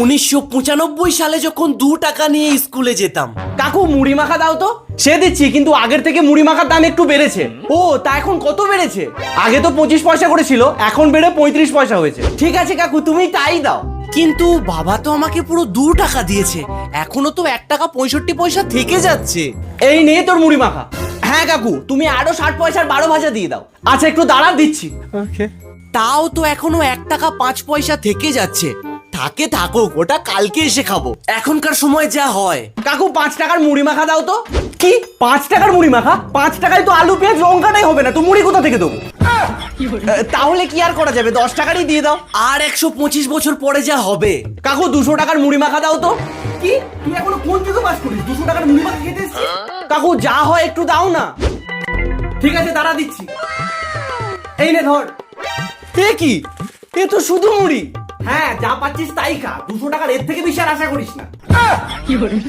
উনিশশো পঁচানব্বই সালে যখন দু টাকা নিয়ে স্কুলে যেতাম। কাকু মুড়ি মাখা দাও তো। সে দিচ্ছি কিন্তু আগের থেকে মুড়ি মাখার দাম একটু বেড়েছে। ও তা এখন কত বেড়েছে? আগে তো পঁচিশ পয়সা করে ছিল এখন বেড়ে পঁয়ত্রিশ পয়সা হয়েছে। ঠিক আছে কাকু তুমি তাই দাও। কিন্তু বাবা তো আমাকে পুরো দু টাকা দিয়েছে। এখনও তো এক টাকা পঁয়ষট্টি পয়সা থেকে যাচ্ছে। এই নিয়ে তোর মুড়ি মাখা। হ্যাঁ কাকু তুমি আরও ষাট পয়সার বারো ভাজা দিয়ে দাও। আচ্ছা একটু দাঁড়া দিচ্ছি। তাও তো এখনও এক টাকা পাঁচ পয়সা থেকে যাচ্ছে। থাকে থাকুক ওটা কালকে এসে খাব। এখনকার সময় যা হয়। কাকু পাঁচ টাকার মুড়ি মাখা দাও তো। কি? পাঁচ টাকার মুড়ি মাখা? পাঁচ টাকায় তো আলু পেঁয়াজ লঙ্কাটাই হবে না তো মুড়ি কোথা থেকে দেবো? তাহলে কি আর করা যাবে? দশ টাকারই দিয়ে দাও। আর একশো পঁচিশ বছর পরে যা হবে। কাকু দুশো টাকার মুড়ি মাখা দাও তো। কি? তুই এখনও কোন যুগে বাস করিস? দুশো টাকার মুড়ি মাখা খেতে এসছিস? কাকু যা হয় একটু দাও না। ঠিক আছে দাঁড়া দিচ্ছি। এই নে ধর। এ কি? এ তো শুধু মুড়ি। হ্যাঁ যা পাচ্ছিস তাই খা। দুশো টাকার এর থেকে বেশি আর আশা করিস না।